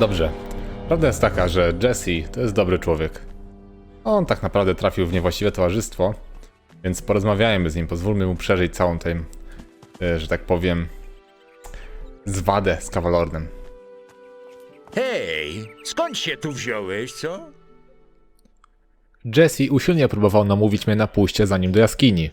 Dobrze. Prawda jest taka, że Jesse to jest dobry człowiek. On tak naprawdę trafił w niewłaściwe towarzystwo, więc porozmawiajmy z nim, pozwólmy mu przeżyć całą tę, e, że tak powiem, zwadę z kawalornem. Hej, skąd się tu wziąłeś, co? Jesse usilnie próbował namówić mnie na pójście za nim do jaskini.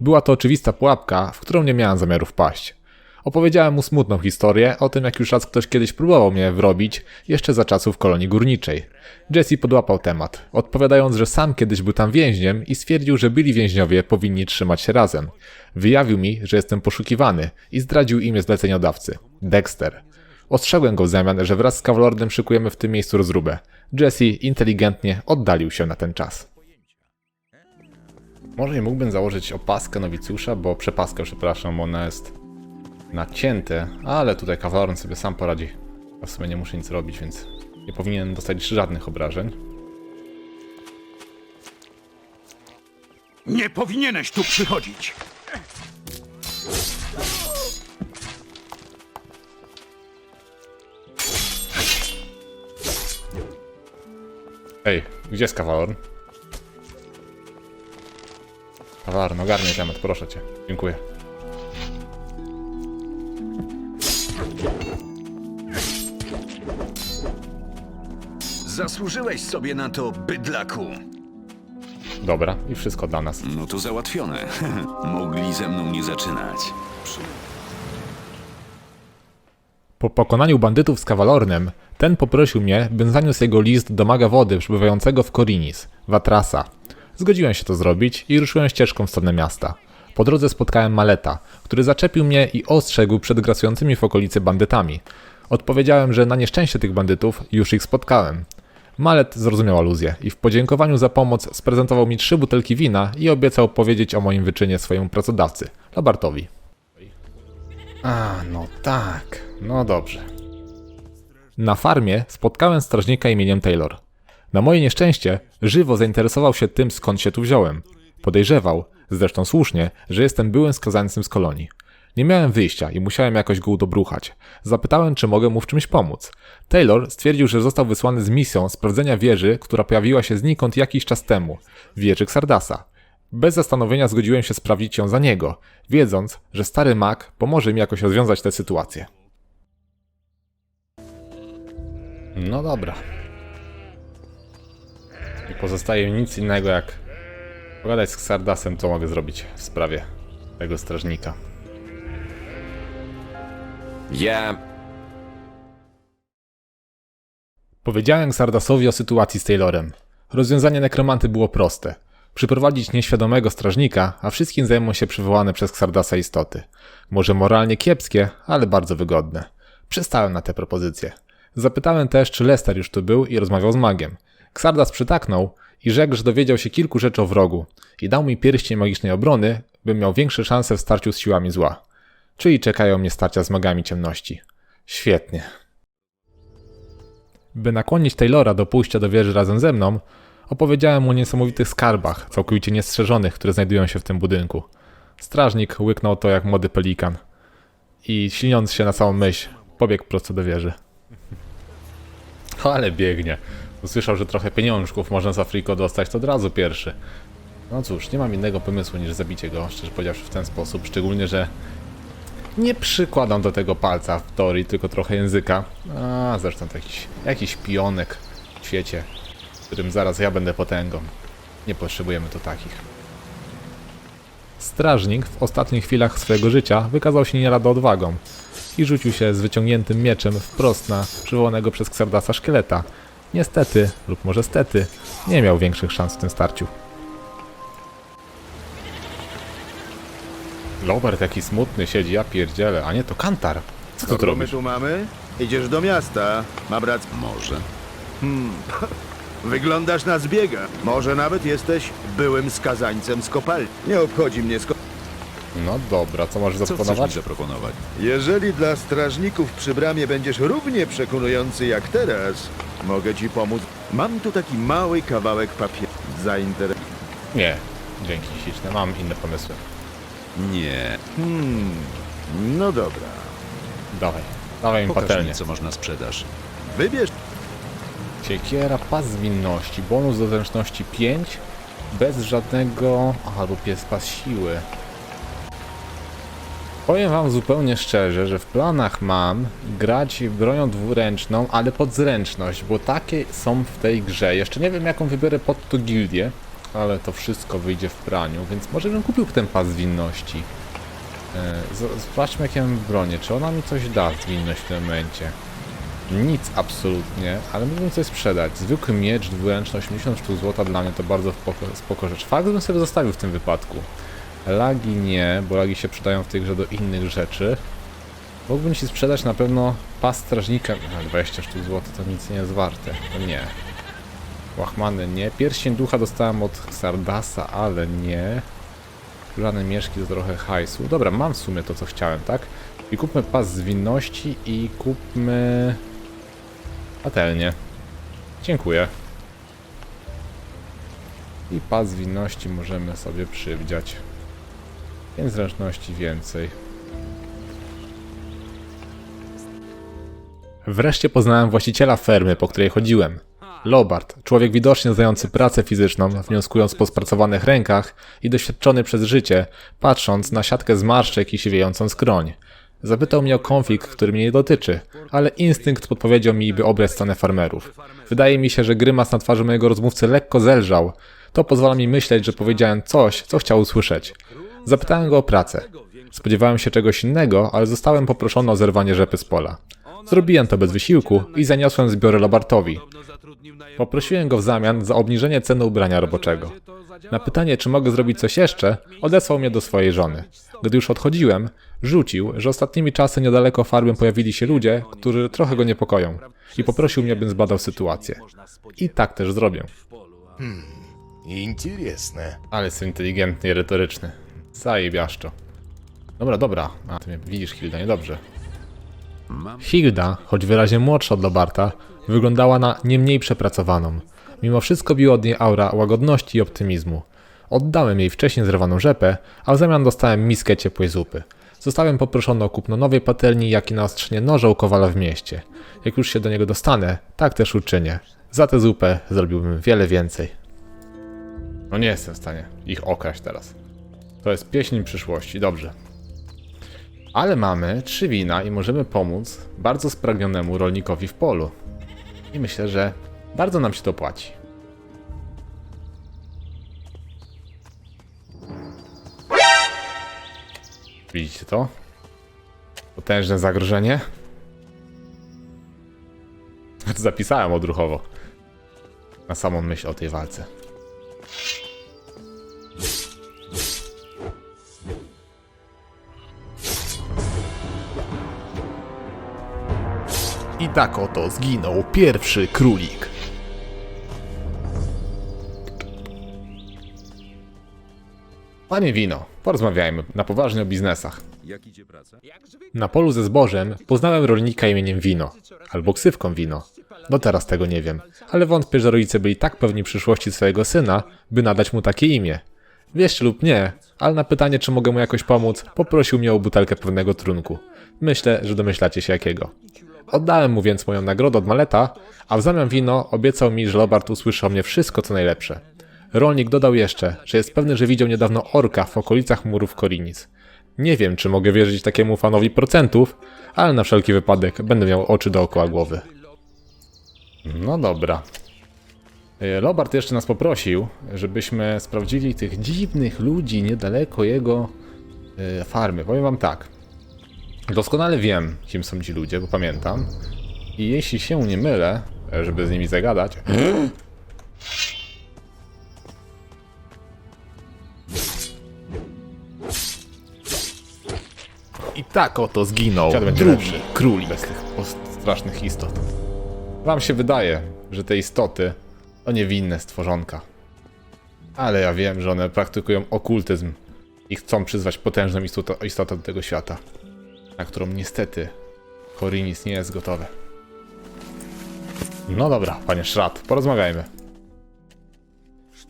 Była to oczywista pułapka, w którą nie miałem zamiaru wpaść. Opowiedziałem mu smutną historię o tym, jak już raz ktoś kiedyś próbował mnie wrobić, jeszcze za czasów kolonii górniczej. Jesse podłapał temat, odpowiadając, że sam kiedyś był tam więźniem i stwierdził, że byli więźniowie powinni trzymać się razem. Wyjawił mi, że jestem poszukiwany i zdradził imię zleceniodawcy. Dexter. Ostrzegłem go w zamian, że wraz z Kawalordem szykujemy w tym miejscu rozróbę. Jesse inteligentnie oddalił się na ten czas. Może nie mógłbym założyć opaskę nowicjusza, bo przepaskę, przepraszam, ona jest nacięte, ale tutaj Kawalorn sobie sam poradzi. Ja w sumie nie muszę nic robić, więc nie powinien dostać żadnych obrażeń. Nie powinieneś tu przychodzić. Ej, gdzie jest Kawalorn? Kawalorn, ogarnij temat, proszę cię. Dziękuję. Zasłużyłeś sobie na to, bydlaku. Dobra, i wszystko dla nas. No to załatwione. Mogli ze mną nie zaczynać. Po pokonaniu bandytów z Kawalornem, ten poprosił mnie, bym zaniósł jego list do maga wody przybywającego w Korinis, Watrasa. Zgodziłem się to zrobić i ruszyłem ścieżką w stronę miasta. Po drodze spotkałem Maleta, który zaczepił mnie i ostrzegł przed grasującymi w okolicy bandytami. Odpowiedziałem, że na nieszczęście tych bandytów już ich spotkałem. Malet zrozumiał aluzję i w podziękowaniu za pomoc sprezentował mi trzy butelki wina i obiecał powiedzieć o moim wyczynie swojemu pracodawcy, Labartowi. A, no tak. No dobrze. Na farmie spotkałem strażnika imieniem Taylor. Na moje nieszczęście żywo zainteresował się tym, skąd się tu wziąłem. Podejrzewał, zresztą słusznie, że jestem byłym skazańcem z kolonii. Nie miałem wyjścia i musiałem jakoś go udobruchać. Zapytałem, czy mogę mu w czymś pomóc. Taylor stwierdził, że został wysłany z misją sprawdzenia wieży, która pojawiła się znikąd jakiś czas temu. Wieży Xardasa. Bez zastanowienia zgodziłem się sprawdzić ją za niego, wiedząc, że stary mag pomoże mi jakoś rozwiązać tę sytuację. No dobra. Nie pozostaje nic innego jak pogadać z Xardasem, co mogę zrobić w sprawie tego strażnika. Ja... Powiedziałem Xardasowi o sytuacji z Taylorem. Rozwiązanie nekromanty było proste. Przyprowadzić nieświadomego strażnika, a wszystkim zajmą się przywołane przez Xardasa istoty. Może moralnie kiepskie, ale bardzo wygodne. Przystałem na tę propozycję. Zapytałem też, czy Lester już tu był i rozmawiał z magiem. Xardas przytaknął i rzekł, że dowiedział się kilku rzeczy o wrogu i dał mi pierścień magicznej obrony, bym miał większe szanse w starciu z siłami zła. Czyli czekają mnie starcia z magami ciemności. Świetnie. By nakłonić Taylora do pójścia do wieży razem ze mną, opowiedziałem mu o niesamowitych skarbach, całkowicie niestrzeżonych, które znajdują się w tym budynku. Strażnik łyknął to jak młody pelikan i silniąc się na całą myśl, pobiegł prosto do wieży. Ale biegnie. Usłyszał, że trochę pieniążków można z Afriko dostać, to od razu pierwszy. No cóż, nie mam innego pomysłu niż zabicie go, szczerze powiedziawszy, w ten sposób. Szczególnie, że nie przykładam do tego palca w teorii, tylko trochę języka. A, zresztą to jakiś, jakiś pionek w świecie, którym zaraz ja będę potęgą. Nie potrzebujemy tu takich. Strażnik w ostatnich chwilach swojego życia wykazał się nie lada odwagą i rzucił się z wyciągniętym mieczem wprost na przywołanego przez Xardasa szkieleta. Niestety, lub może stety, nie miał większych szans w tym starciu. Lobert jaki smutny siedzi, ja pierdzielę, a nie to Kantar. Co tu Kogo my robisz? tu mamy? Idziesz do miasta. Ma brat. Może. Wyglądasz na zbiega. Może nawet jesteś byłym skazańcem z kopalni. Nie obchodzi mnie sko... No dobra, co możesz Co chcesz mi zaproponować? zaproponować? Jeżeli dla strażników przy bramie będziesz równie przekonujący jak teraz, mogę ci pomóc. Mam tu taki mały kawałek papieru. Zainteres... Nie, dzięki śliczne, mam inne pomysły. Nie. Hmm. No dobra. Dawaj, dawaj mi Pokaż patelnię. mi, co można sprzedaż. Wybierz Siekiera, pas zwinności, bonus do zręczności 5, bez żadnego... albo pies pas siły. Powiem wam zupełnie szczerze, że w planach mam grać bronią dwuręczną, ale pod zręczność, bo takie są w tej grze. Jeszcze nie wiem jaką wybiorę pod to gildię, ale to wszystko wyjdzie w praniu, więc może bym kupił ten pas zwinności. E, Zobaczmy jakie mam bronię, czy ona mi coś da zwinność w tym momencie. Nic absolutnie, ale mógłbym coś sprzedać. Zwykły miecz, dwuręczny, 80 sztuk złota dla mnie to bardzo spoko, spoko rzecz. Fakt bym sobie zostawił w tym wypadku. Lagi nie, bo lagi się przydają w tej grze do innych rzeczy. Mógłbym ci sprzedać na pewno pas strażnika. No, 20 sztuk złota to nic nie jest warte. To nie. Łachmany nie. Pierścień ducha dostałem od Sardasa, ale nie. Skórzane mieszki to trochę hajsu. Dobra, mam w sumie to co chciałem, tak? I kupmy pas zwinności i kupmy... Patelnię. Dziękuję. I pas zwinności możemy sobie przywdziać. Więc zręczności więcej. Wreszcie poznałem właściciela fermy, po której chodziłem. Lobart, człowiek widocznie znający pracę fizyczną, wnioskując po spracowanych rękach i doświadczony przez życie, patrząc na siatkę zmarszczek i siwiejącą skroń. Zapytał mnie o konflikt, który mnie nie dotyczy, ale instynkt podpowiedział mi, by obrać stronę farmerów. Wydaje mi się, że grymas na twarzy mojego rozmówcy lekko zelżał. To pozwala mi myśleć, że powiedziałem coś, co chciał usłyszeć. Zapytałem go o pracę. Spodziewałem się czegoś innego, ale zostałem poproszony o zerwanie rzepy z pola. Zrobiłem to bez wysiłku i zaniosłem zbiory Lobartowi. Poprosiłem go w zamian za obniżenie ceny ubrania roboczego. Na pytanie, czy mogę zrobić coś jeszcze, odesłał mnie do swojej żony. Gdy już odchodziłem, rzucił, że ostatnimi czasy niedaleko farmy pojawili się ludzie, którzy trochę go niepokoją i poprosił mnie, bym zbadał sytuację. I tak też zrobię. Hmm, interesne. Ale jest inteligentny i retoryczny. Zajebiaszczo. Dobra, dobra. A, ty mnie widzisz, Hilda, niedobrze. Hilda, choć wyraźnie młodsza od Lobarta, wyglądała na nie mniej przepracowaną. Mimo wszystko biła od niej aura łagodności i optymizmu. Oddałem jej wcześniej zerwaną rzepę, a w zamian dostałem miskę ciepłej zupy. Zostałem poproszony o kupno nowej patelni, jak i naostrzenie noża u kowala w mieście. Jak już się do niego dostanę, tak też uczynię. Za tę zupę zrobiłbym wiele więcej. No nie jestem w stanie ich okraść teraz. To jest pieśń przyszłości, dobrze. Ale mamy trzy wina i możemy pomóc bardzo spragnionemu rolnikowi w polu. I myślę, że bardzo nam się to płaci. Widzicie to? Potężne zagrożenie. Zapisałem odruchowo. Na samą myśl o tej walce. Tak oto zginął pierwszy królik. Panie Wino, porozmawiajmy na poważnie o biznesach. Na polu ze zbożem poznałem rolnika imieniem Wino, albo ksywką Wino. Do teraz tego nie wiem, ale wątpię, że rodzice byli tak pewni przyszłości swojego syna, by nadać mu takie imię. Wierzcie lub nie, ale na pytanie, czy mogę mu jakoś pomóc, poprosił mnie o butelkę pewnego trunku. Myślę, że domyślacie się jakiego. Oddałem mu więc moją nagrodę od maleta, a w zamian wino obiecał mi, że Lobart usłyszy o mnie wszystko co najlepsze. Rolnik dodał jeszcze, że jest pewny, że widział niedawno orka w okolicach murów Korinis. Nie wiem, czy mogę wierzyć takiemu fanowi procentów, ale na wszelki wypadek będę miał oczy dookoła głowy. No dobra. E, Lobart jeszcze nas poprosił, żebyśmy sprawdzili tych dziwnych ludzi niedaleko jego e, farmy. Powiem wam tak. Doskonale wiem, kim są ci ludzie, bo pamiętam. I jeśli się nie mylę, żeby z nimi zagadać. I tak oto zginął drugi królik bez tych strasznych istot. Wam się wydaje, że te istoty to niewinne stworzonka. Ale ja wiem, że one praktykują okultyzm i chcą przyzwać potężną istotę, istotę do tego świata, na którą niestety Korinis nie jest gotowy. No dobra, panie Szrat, porozmawiajmy.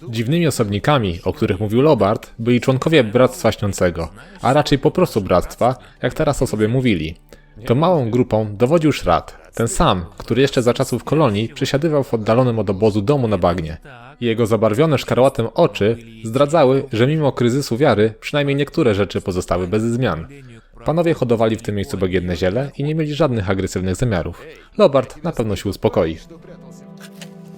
Dziwnymi osobnikami, o których mówił Lobart, byli członkowie Bractwa Śniącego, a raczej po prostu Bractwa, jak teraz o sobie mówili. To małą grupą dowodził Szrat, Ten sam, który jeszcze za czasów kolonii przesiadywał w oddalonym od obozu domu na bagnie. Jego zabarwione szkarłatem oczy zdradzały, że mimo kryzysu wiary, przynajmniej niektóre rzeczy pozostały bez zmian. Panowie hodowali w tym miejscu bagienne ziele i nie mieli żadnych agresywnych zamiarów. Lobart na pewno się uspokoi.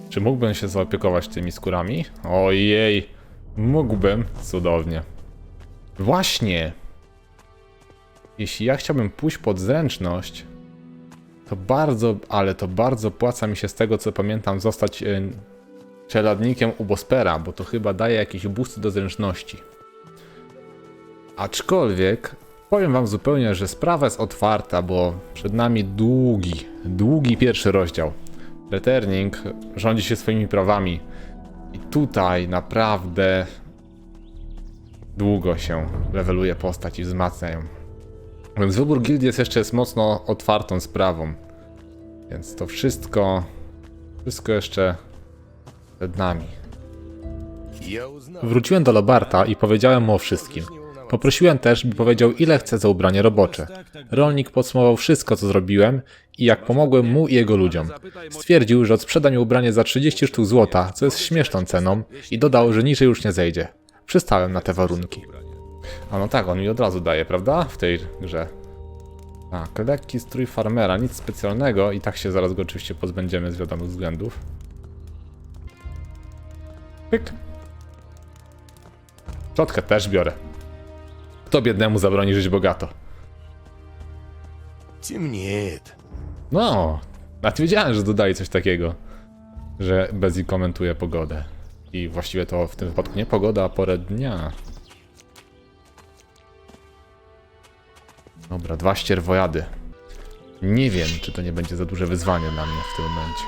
Czy mógłbym się zaopiekować tymi skórami? Ojej, mógłbym. Cudownie. Właśnie. Jeśli ja chciałbym pójść pod zręczność, to bardzo, ale to bardzo płaca mi się z tego, co pamiętam, zostać y, czeladnikiem u Bospera, bo to chyba daje jakieś boosty do zręczności. Aczkolwiek powiem wam zupełnie, że sprawa jest otwarta, bo przed nami długi, długi pierwszy rozdział. Returning rządzi się swoimi prawami i tutaj naprawdę długo się leveluje postać i wzmacnia ją. Więc wybór gildii jest jeszcze jest mocno otwartą sprawą. Więc to wszystko, wszystko jeszcze przed nami. Wróciłem do Lobarta i powiedziałem mu o wszystkim. Poprosiłem też, by powiedział ile chce za ubranie robocze. Rolnik podsumował wszystko, co zrobiłem i jak pomogłem mu i jego ludziom. Stwierdził, że odsprzeda mi ubranie za 30 sztuk złota, co jest śmieszną ceną i dodał, że niżej już nie zejdzie. Przystałem na te warunki. A no tak, on mi od razu daje, prawda? W tej grze. Tak, lekki strój farmera, nic specjalnego i tak się zaraz go oczywiście pozbędziemy z wiadomych względów. Pyk. Szczotkę też biorę. Kto biednemu zabroni żyć bogato? Темнеет. No, nawet wiedziałem, że dodali coś takiego, że Bezi komentuje pogodę. I właściwie to w tym wypadku nie pogoda, a porę dnia. Dobra, dwa ścierwojady. Nie wiem, czy to nie będzie za duże wyzwanie dla mnie w tym momencie.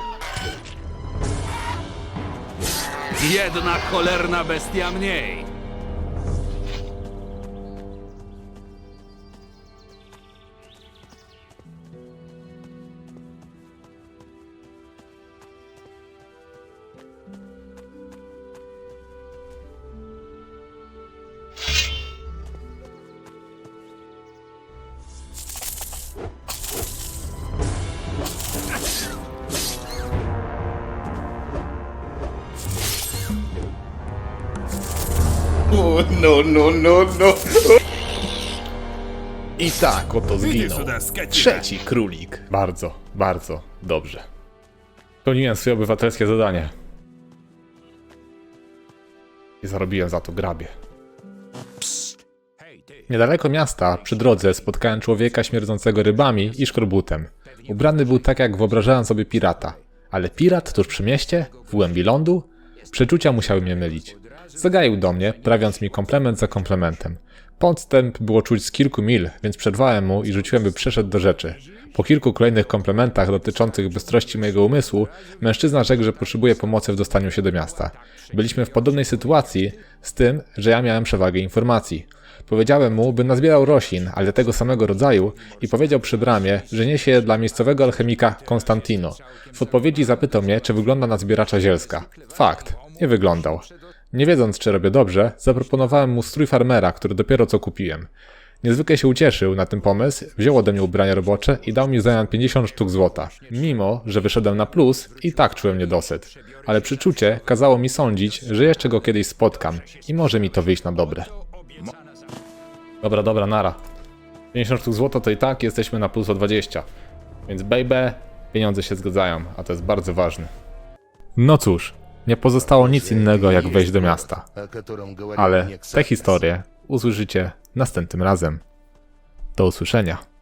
Jedna cholerna bestia mniej. No, no, no, no, no. I tak oto zginął. Trzeci królik. Bardzo, bardzo dobrze. Spełniłem swoje obywatelskie zadanie. I zarobiłem za to grabie. Niedaleko miasta, przy drodze, spotkałem człowieka śmierdzącego rybami i szkorbutem. Ubrany był tak, jak wyobrażałem sobie pirata. Ale pirat tuż przy mieście, w głębi lądu? Przeczucia musiały mnie mylić. Zagaił do mnie, prawiąc mi komplement za komplementem. Podstęp było czuć z kilku mil, więc przerwałem mu i rzuciłem, by przeszedł do rzeczy. Po kilku kolejnych komplementach dotyczących bystrości mojego umysłu, mężczyzna rzekł, że potrzebuje pomocy w dostaniu się do miasta. Byliśmy w podobnej sytuacji, z tym, że ja miałem przewagę informacji. Powiedziałem mu, by nazbierał roślin, ale tego samego rodzaju i powiedział przy bramie, że niesie je dla miejscowego alchemika Konstantino. W odpowiedzi zapytał mnie, czy wygląda na zbieracza zielska. Fakt, nie wyglądał. Nie wiedząc, czy robię dobrze, zaproponowałem mu strój farmera, który dopiero co kupiłem. Niezwykle się ucieszył na ten pomysł, wziął ode mnie ubrania robocze i dał mi zamian 50 sztuk złota. Mimo, że wyszedłem na plus, i tak czułem niedosyt. Ale przyczucie kazało mi sądzić, że jeszcze go kiedyś spotkam i może mi to wyjść na dobre. Dobra, dobra, nara. 50 sztuk złota to i tak jesteśmy na plus o 20. Więc baby, pieniądze się zgadzają, a to jest bardzo ważne. No cóż, nie pozostało nic innego, jak wejść do miasta. Ale te historie usłyszycie następnym razem. Do usłyszenia.